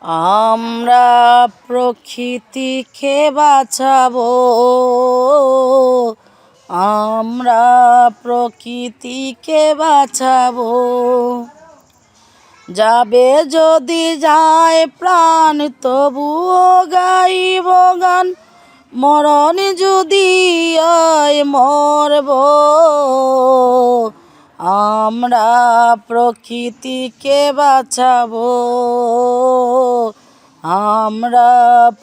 আমরা প্রকৃতিকে বাঁচাবো। আমরা প্রকৃতিকে বাঁচাবো। যাবে যদি যায় প্রাণ, তবুও গাইব গান। মরণ যদি আয় মরব। আমরা প্রকৃতিকে বাঁচাবো। আমরা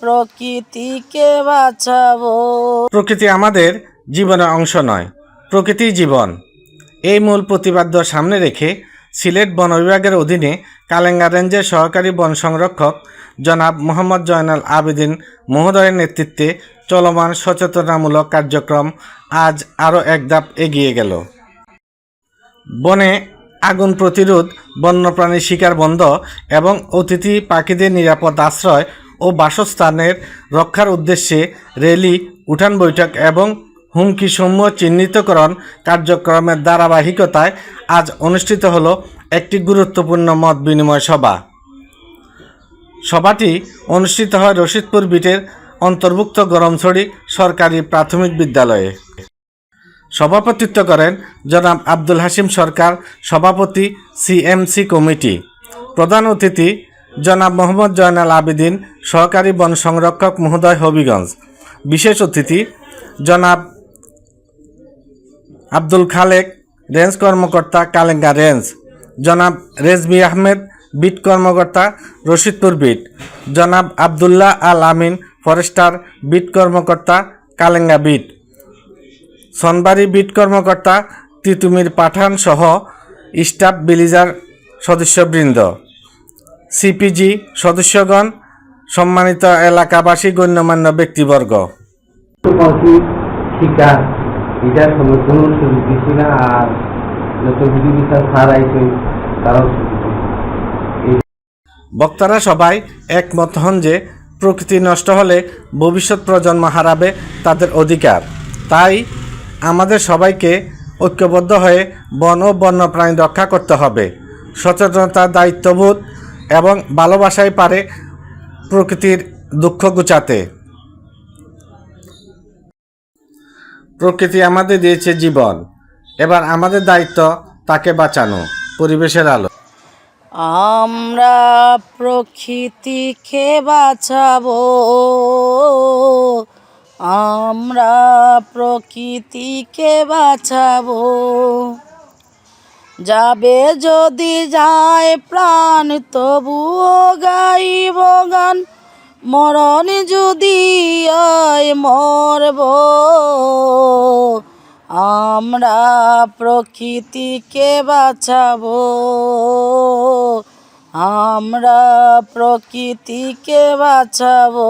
প্রকৃতিকে বাঁচাবো। প্রকৃতি আমাদের জীবনের অংশ নয় প্রকৃতি জীবন। এই মূল প্রতিপাদ্য সামনে রেখে সিলেট বন বিভাগের অধীনে কালেঙ্গা রেঞ্জের সহকারী বন সংরক্ষক জনাব মোহাম্মদ জয়নাল আবেদিন মহোদয়ের নেতৃত্বে চলমান সচেতনামূলক কার্যক্রম আজ আরও এক ধাপ এগিয়ে গেল। বনে আগুন প্রতিরোধ, বন্যপ্রাণী শিকার বন্ধ এবং অতিথি পাখিদের নিরাপদ আশ্রয় ও বাসস্থানের রক্ষার উদ্দেশ্যে র্যালি উঠান বৈঠক এবং হুমকি সমূহ চিহ্নিতকরণ কার্যক্রমের ধারাবাহিকতায় আজ অনুষ্ঠিত হলো একটি গুরুত্বপূর্ণ মত বিনিময় সভা। সভাটি অনুষ্ঠিত হয় রশিদপুর বিটের অন্তর্ভুক্ত গরমছড়ি সরকারি প্রাথমিক বিদ্যালয়ে। সভাপতিত্ব করেন জনাব আব্দুল হাসিম সরকার, সভাপতি সিএমসি কমিটি। প্রধান অতিথি জনাব মোহাম্মদ জয়নাল আবেদিন, সহকারী বন সংরক্ষক মহোদয় হবিগঞ্জ। বিশেষ অতিথি জনাব আব্দুল খালেক, রেঞ্জ কর্মকর্তা কালেঙ্গা রেঞ্জ। জনাব রেজবি আহমেদ, বিট কর্মকর্তা রশিদপুর বিট। জনাব আবদুল্লাহ আল আমিন, ফরেস্টার, বিট কর্মকর্তা কালেঙ্গা বিট। সনবাড়ি বিট কর্মকর্তা তিতুমির পাঠান সহ স্টাফ বিলিজার সদস্যবৃন্দ। সিপিজি সদস্যগণ সম্মানিত এলাকাবাসী গণ্যমান্য ব্যক্তিবর্গ। শিকার এটার কোনো সুযোগ না আর। বক্তারা সবাই একমত হন যে প্রকৃতি নষ্ট হলে ভবিষ্যৎ প্রজন্ম হারাবে তাদের অধিকার। তাই আমাদের সবাইকে ঐক্যবদ্ধ হয়ে বন ও বন্যপ্রাণী রক্ষা করতে হবে। সচেতনতা, দায়িত্ববোধ এবং ভালোবাসাই পারে প্রকৃতির দুঃখ গুচাতে। প্রকৃতি আমাদের দিয়েছে জীবন। এবার আমাদের দায়িত্ব তাকে বাঁচানো, পরিবেশের আলো। আমরা প্রকৃতিকে বাঁচাবো। আমরা প্রকৃতিকে বাঁচাবো। যাবে যদি যায় প্রাণ, তবুও গাইব গান। মরণ যদি আয়, মরব। আমরা প্রকৃতিকে বাঁচাবো। আমরা প্রকৃতিকে বাঁচাবো।